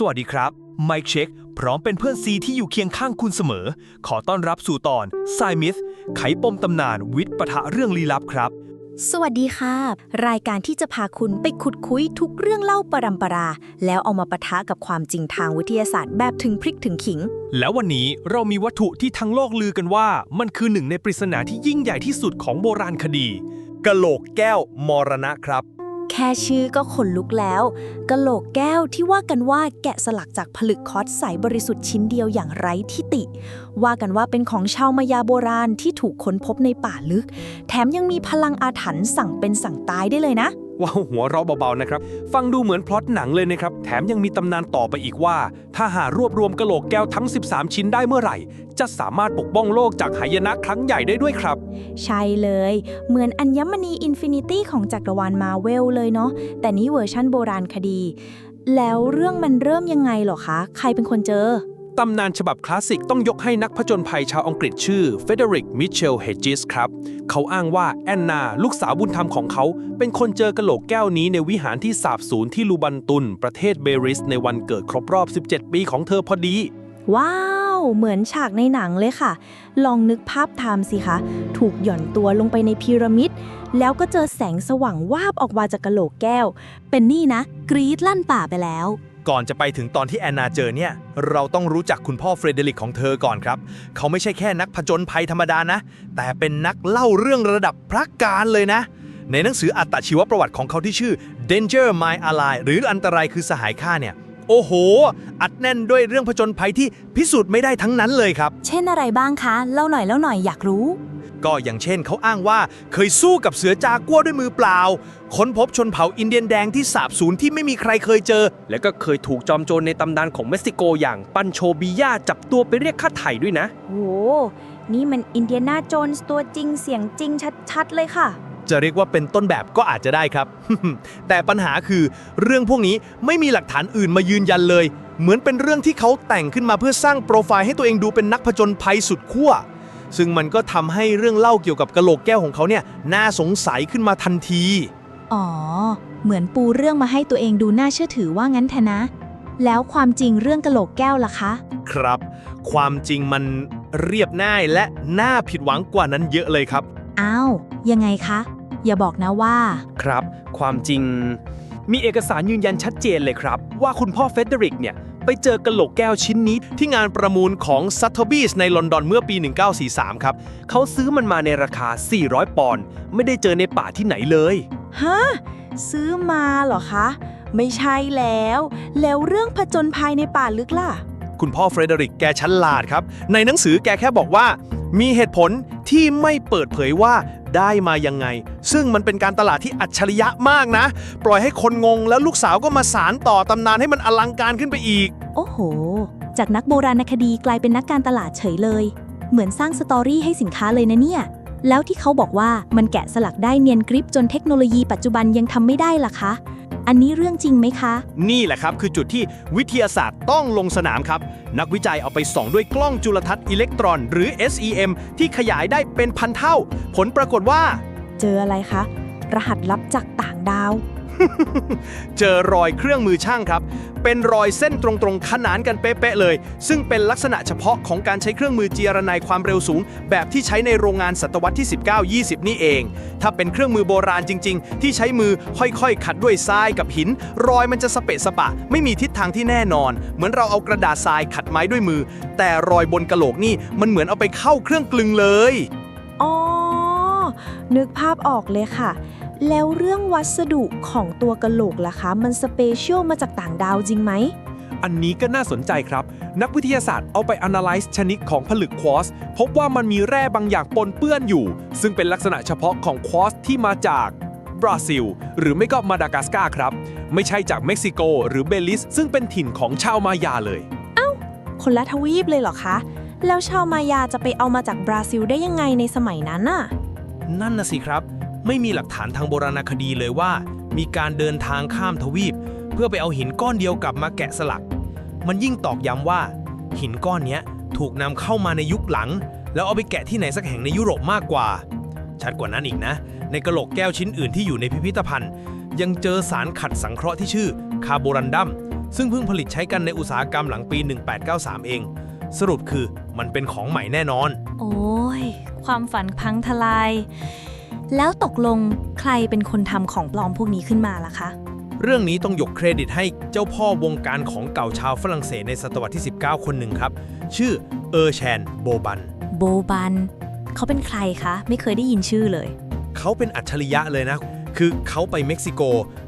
สวัสดีครับ ไมค์เช็ค พร้อมเป็นเพื่อนซีที่อยู่เคียงข้างคุณเสมอ ขอต้อนรับสู่ตอนไซมิธไขปมตำนานวิทย์ปะทะเรื่องลี้ลับครับ สวัสดีค่ะ รายการที่จะพาคุณไปขุดคุยทุกเรื่องเล่าปรำปรา แล้วเอามาปะทะกับความจริงทางวิทยาศาสตร์แบบถึงพริกถึงขิง แล้ววันนี้เรามีวัตถุที่ทั้งโลกลือกันว่า มันคือหนึ่งในปริศนาที่ยิ่งใหญ่ที่สุดของโบราณคดีกะโหลกแก้วมรณะครับ แค่ชื่อก็ขนลุกแล้วกะโหลกแก้วที่ว่ากันว่าแกะสลักจากผลึกคอสใสบริสุทธิ์ชิ้นเดียวอย่างไร้ที่ติ ว่ากันว่าเป็นของชาวมายาโบราณที่ถูกค้นพบในป่าลึก แถมยังมีพลังอาถรรพ์สั่งเป็นสั่งตายได้เลยนะ ว้าวหัวเราะเบาๆนะครับ ฟังดูเหมือนพล็อตหนังเลยนะครับ แถมยังมีตำนานต่อไปอีกว่า ถ้าหารวบรวมกะโหลกแก้วทั้ง 13 ชิ้นได้เมื่อไหร่ จะสามารถปกป้องโลกจากหายนะครั้งใหญ่ได้ด้วยครับ ใช่เลย เหมือนอัญมณีอินฟินิตี้ของจักรวาลมาเวลเลยเนาะแต่นี่เวอร์ชั่นโบราณคดี แล้วเรื่องมันเริ่มยังไงหรอคะ ใครเป็นคนเจอ ตำนานฉบับคลาสสิกต้องยกให้นักผจญภัยชาวอังกฤษชื่อเฟเดริก มิเชล เฮจิสครับ เขาอ้างว่าแอนนา ลูกสาวบุญธรรมของเขา เป็นคนเจอกระโหลกแก้วนี้ในวิหารที่สาบสูญที่ลูบันตุน ประเทศเบริส ในวันเกิดครบรอบ 17 ปีของเธอพอดี ว้าว เหมือนฉากในหนังเลยค่ะ ลองนึกภาพตามสิคะ ถูกหย่อนตัวลงไปในพีระมิด แล้วก็เจอแสงสว่างวาบออกมาจากกระโหลกแก้ว เป็นนี่นะ กรีดลั่นป่าไปแล้ว ก่อนจะไปถึงตอนที่แอนนาเจอเนี่ย เราต้องรู้จักคุณพ่อเฟรเดริกของเธอก่อนครับ เขาไม่ใช่แค่นักผจญภัยธรรมดานะ แต่เป็นนักเล่าเรื่องระดับพระการเลยนะ ในหนังสืออัตชีวประวัติของเขาที่ชื่อ Danger My Ally หรืออันตรายคือสหายข้าเนี่ย โอ้โห อัดแน่นด้วยเรื่องผจญภัยที่พิสูจน์ไม่ได้ทั้งนั้นเลยครับ เช่นอะไรบ้างคะ เล่าหน่อยเล่าหน่อยอยากรู้ ก็อย่างเช่นเขาอ้างว่าเคยสู้กับเสือจากัวด้วยมือเปล่า ค้นพบชนเผ่าอินเดียนแดงที่สาบสูญที่ไม่มีใครเคยเจอ และก็เคยถูกจอมโจรในตำนานของเม็กซิโกอย่างปันโชบิยาจับตัวไปเรียกค่าไถ่ด้วยนะ โห นี่มันอินเดียนาโจนส์ตัวจริงเสียงจริงชัดๆเลยค่ะ จะเรียกว่าเป็นต้นแบบก็อาจจะได้ครับ แต่ปัญหาคือเรื่องพวกนี้ไม่มีหลักฐานอื่นมายืนยันเลย เหมือนเป็นเรื่องที่เขาแต่งขึ้นมาเพื่อสร้างโปรไฟล์ให้ตัวเองดูเป็นนักผจญภัยสุดขั้ว ซึ่งมันก็ทำให้เรื่องเล่าเกี่ยวกับกะโหลกแก้วของเขาเนี่ยน่าสงสัยขึ้นมาทันที อ๋อ เหมือนปูเรื่องมาให้ตัวเองดูน่าเชื่อถือว่างั้นเถอะนะ แล้วความจริงเรื่องกะโหลกแก้วล่ะคะ ครับ ความจริงมันเรียบง่ายและน่าผิดหวังกว่านั้นเยอะเลยครับ อ้าว ยังไงคะ อย่าบอกนะว่า ครับ ความจริง มีเอกสารยืนยันชัดเจนเลยครับ ว่าคุณพ่อเฟเดริกเนี่ย ไปเจอกระโหลกแก้วชิ้นนี้ที่งานประมูลของซัตเทอร์บีสในลอนดอนเมื่อปี 1943 ครับ เขาซื้อมันมาในราคา 400 ปอนด์ไม่ได้เจอในป่าที่ไหนเลย ฮะ ซื้อมาเหรอคะ ไม่ใช่แล้ว แล้วเรื่องผจญภัยในป่าลึกล่ะ คุณพ่อเฟรเดริกแกฉลาดครับ ในหนังสือแกแค่บอกว่ามีเหตุผลที่ไม่เปิดเผยว่าได้มายังไง ซึ่งมันเป็นการตลาดที่อัจฉริยะมากนะ ปล่อยให้คนงงแล้วลูกสาวก็มาสารต่อตำนานให้มันอลังการขึ้นไปอีก โอ้โห จากนักโบราณคดีกลายเป็นนักการตลาดเฉยเลย เหมือนสร้างสตอรี่ให้สินค้าเลยนะเนี่ย แล้วที่เขาบอกว่ามันแกะสลักได้เนียนกริปจนเทคโนโลยีปัจจุบันยังทำไม่ได้ล่ะคะ อันนี้เรื่องจริงไหมคะ นี่แหละครับคือจุดที่วิทยาศาสตร์ต้องลงสนามครับ นักวิจัยเอาไปส่องด้วยกล้องจุลทรรศน์อิเล็กตรอน หรือ SEM ที่ขยายได้เป็นพันเท่า ผลปรากฏว่า เจออะไรคะ รหัสลับจากต่างดาว เจอรอยเครื่องมือช่างครับ เป็นรอยเส้นตรงๆ ขนานกันเป๊ะๆเลย ซึ่งเป็นลักษณะเฉพาะของการใช้เครื่องมือเจียระไนความเร็วสูง แบบที่ใช้ในโรงงานศตวรรษที่ 19-20 นี่เอง ถ้าเป็นเครื่องมือโบราณจริง ๆ ที่ใช้มือค่อยๆ ขัดด้วยทรายกับหิน รอยมันจะสเปะสปะ ไม่มีทิศทางที่แน่นอน เหมือนเราเอากระดาษทรายขัดไม้ด้วยมือ แต่รอยบนกะโหลกนี่มันเหมือนเอาไปเข้าเครื่องกลึงเลยอ๋อนึกภาพออกเลยค่ะ แล้วเรื่องวัสดุของตัวกะโหลกล่ะคะ มันสเปเชียลมาจากต่างดาวจริงไหม อันนี้ก็น่าสนใจครับ นักวิทยาศาสตร์เอาไป analyze ชนิดของผลึกควอสพบว่ามันมีแร่บางอย่างปนเปื้อนอยู่ ซึ่งเป็นลักษณะเฉพาะของควอสที่มาจากบราซิล หรือไม่ก็มาดากัสการ์ครับ ไม่ใช่จากเม็กซิโก หรือเบลิส ซึ่งเป็นถิ่นของชาวมายาเลยคนละทวีปเลยเหรอคะ แล้วชาวมายาจะไปเอามาจากบราซิลได้ยังไงในสมัยนั้นน่ะ นั่นนะสิครับ ไม่มีหลักฐานทางโบราณคดีเลยว่า มีการเดินทางข้ามทวีป เพื่อไปเอาหินก้อนเดียวกลับมาแกะสลัก มันยิ่งตอกย้ำว่า หินก้อนนี้ถูกนำเข้ามาในยุคหลัง แล้วเอาไปแกะที่ไหนสักแห่งในยุโรปมากกว่า ชัดกว่านั้นอีกนะ ในกระโหลกแก้วชิ้นอื่นที่อยู่ในพิพิธภัณฑ์ ยังเจอสารขัดสังเคราะห์ที่ชื่อคาร์โบรันดัมซึ่งเพิ่งผลิตใช้กันในอุตสาหกรรมหลังปี 1893 เอง สรุปคือมันเป็นของใหม่แน่นอน โอ้ย ความฝันพังทลาย แล้วตกลงใครเป็นคนทำของปลอมพวกนี้ขึ้นมาล่ะคะ เรื่องนี้ต้องยกเครดิตให้เจ้าพ่อวงการของเก่าชาวฝรั่งเศสในศตวรรษที่ 19 คนหนึ่งครับ ชื่อเออร์แชนโบบัน โบบัน เขาเป็นใครคะ ไม่เคยได้ยินชื่อเลย เขาเป็นอัจฉริยะเลยนะ คือเขาไปเม็กซิโก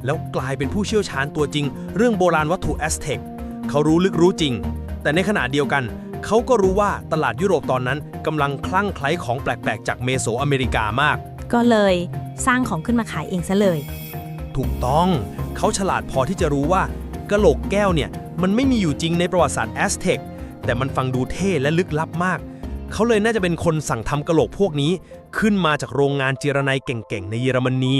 แล้วกลายเป็นผู้เชี่ยวชาญตัวจริง เรื่องโบราณวัตถุแอสเท็กเขารู้ลึกรู้จริง แต่ในขณะเดียวกันเขาก็รู้ว่าตลาดยุโรปตอนนั้นกำลังคลั่งไคล้ของแปลกๆ จากเมโสอเมริกามาก ก็เลยสร้างของขึ้นมาขายเองซะเลย ถูกต้องเขาฉลาดพอที่จะรู้ว่ากะโหลกแก้วเนี่ย มันไม่มีอยู่จริงในประวัติศาสตร์แอสเท็กแต่มันฟังดูเท่และลึกลับมาก เขาเลยน่าจะเป็นคนสั่งทำกะโหลกพวกนี้ ขึ้นมาจากโรงงานเจรไนเก่งๆ ในเยอรมนี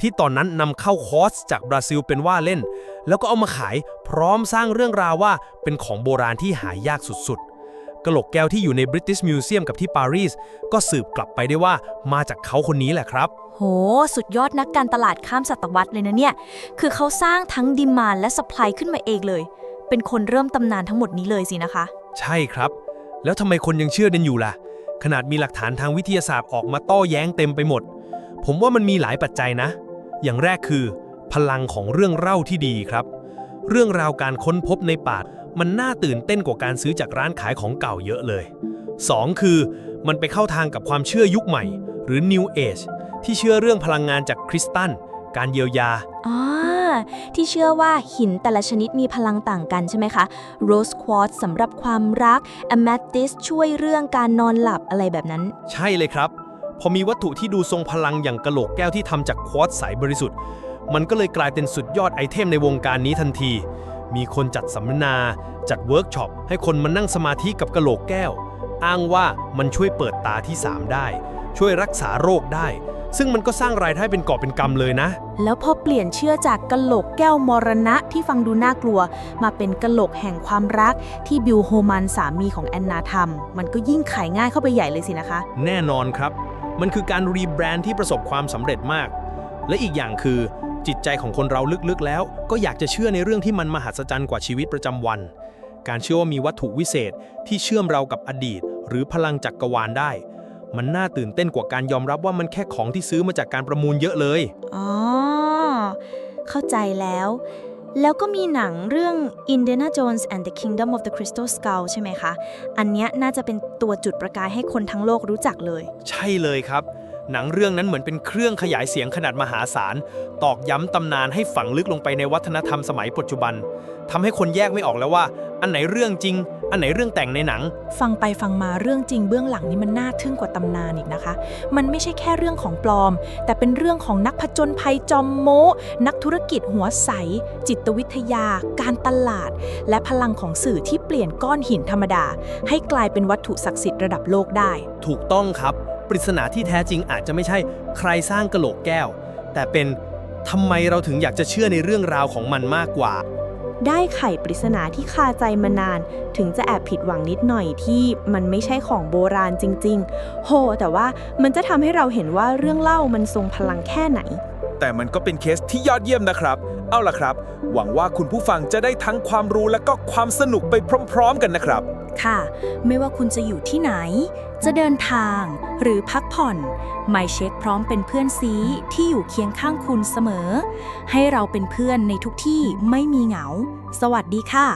ที่ตอนนั้นนำเข้าคอสจากบราซิลเป็นว่าเล่น แล้วก็เอามาขายพร้อมสร้างเรื่องราวว่าเป็นของโบราณที่หายากสุดๆ กะโหลกแก้วที่อยู่ใน British Museum กับที่ปารีสก็สืบกลับไปได้ว่ามาจากเขาคนนี้แหละครับ โห สุดยอดนักการตลาดข้ามศตวรรษเลยนะเนี่ย คือเขาสร้างทั้งดีมานและสป라이ขึ้นมาเองเลย เป็นคนเริ่มตำนานทั้งหมดนี้เลยสินะคะ ใช่ครับ แล้วทำไมคนยังเชื่อกันอยู่ล่ะ ขนาดมีหลักฐานทางวิทยาศาสตร์ออกมาโต้แย้งเต็มไปหมด ผมว่ามันมีหลายปัจจัยนะ อย่างแรกคือ พลังของเรื่องเล่าที่ดีครับ เรื่องราวการค้นพบในป่า มันน่าตื่นเต้นกว่าการซื้อจากร้านขายของเก่าเยอะเลย 2. คือ มันไปเข้าทางกับความเชื่อยุคใหม่ หรือ New Age ที่เชื่อเรื่องพลังงานจากคริสตัล การเยียวยาอ่าที่เชื่อว่าหินแต่ละชนิดมีพลังต่างกันใช่ไหมคะ Rose Quartz สำหรับความรัก Amethyst ช่วยเรื่องการนอนหลับอะไรแบบนั้น ใช่เลยครับ พอมีวัตถุที่ดูทรงพลังอย่างกะโหลกแก้วที่ทำจากควอตซ์ใสบริสุทธิ์ มันก็เลยกลายเป็นสุดยอดไอเทมในวงการนี้ทันที มีคนจัดสัมมนา จัดเวิร์กช็อป ให้คนมานั่งสมาธิกับกะโหลกแก้ว อ้างว่ามันช่วยเปิดตาที่ 3 ได้ ช่วยรักษาโรคได้ ซึ่งมันก็สร้างรายได้เป็นกอบเป็นกำเลยนะ แล้วพอเปลี่ยนเชื่อจากกะโหลกแก้วมรณะที่ฟังดูน่ากลัว มาเป็นกะโหลกแห่งความรักที่บิลโฮมันสามีของแอนนาทำมันก็ยิ่งขายง่ายเข้าไปใหญ่เลยสินะคะ แน่นอนครับ มันคือการรีแบรนด์ที่ประสบความสำเร็จมาก และอีกอย่างคือ จิตใจของคนเราลึกๆแล้ว ก็อยากจะเชื่อในเรื่องที่มันมหัศจรรย์กว่าชีวิตประจำวัน การเชื่อว่ามีวัตถุวิเศษที่เชื่อมเรากับอดีต หรือพลังจักกรวาลได้ มันน่าตื่นเต้นกว่าการยอมรับว่ามันแค่ของที่ซื้อมาจากการประมูลเยอะเลย อ๋อ เข้าใจแล้ว แล้วก็มีหนังเรื่อง Indiana Jones and the Kingdom of the Crystal Skull ใช่ไหมคะ อันเนี้ยน่าจะเป็นตัวจุดประกายให้คนทั้งโลกรู้จักเลย ใช่เลยครับ หนังเรื่องนั้นเหมือนเป็นเครื่องขยายเสียงขนาดมหาศาล ตอกย้ำตำนานให้ฝังลึกลงไปในวัฒนธรรมสมัยปัจจุบันทำให้คนแยกไม่ออกแล้วว่า อันไหนเรื่องจริง อันไหนเรื่องแต่งในหนัง ฟังไปฟังมาเรื่องจริงเบื้องหลังนี่มันน่าทึ่งกว่าตำนานอีกนะคะ มันไม่ใช่แค่เรื่องของปลอม แต่เป็นเรื่องของนักผจญภัยจอมโม้นักธุรกิจหัวใส จิตวิทยา การตลาด และพลังของสื่อที่เปลี่ยนก้อนหินธรรมดา ให้กลายเป็นวัตถุศักดิ์สิทธิ์ระดับโลกได้ ถูกต้องครับ ปริศนาที่แท้จริงอาจจะไม่ใช่ใครสร้างกะโหลกแก้ว แต่เป็นทำไมเราถึงอยากจะเชื่อในเรื่องราวของมันมากกว่า ได้ไขปริศนาที่คาใจมานาน ถึงจะแอบผิดหวังนิดหน่อยที่มันไม่ใช่ของโบราณจริง ๆ โห แต่ว่ามันจะทำให้เราเห็นว่าเรื่องเล่ามันทรงพลังแค่ไหน แต่มันก็เป็นเคสที่ยอดเยี่ยมนะครับ เอาล่ะครับ หวังว่าคุณผู้ฟังจะได้ทั้งความรู้และก็ความสนุกไปพร้อม ๆ กันนะครับ ค่ะ ไม่ว่าคุณจะอยู่ที่ไหน จะเดินทางหรือพักผ่อน ไม่เช็คพร้อมเป็นเพื่อนซีที่อยู่เคียงข้างคุณเสมอ ให้เราเป็นเพื่อนในทุกที่ไม่มีเหงา สวัสดีค่ะ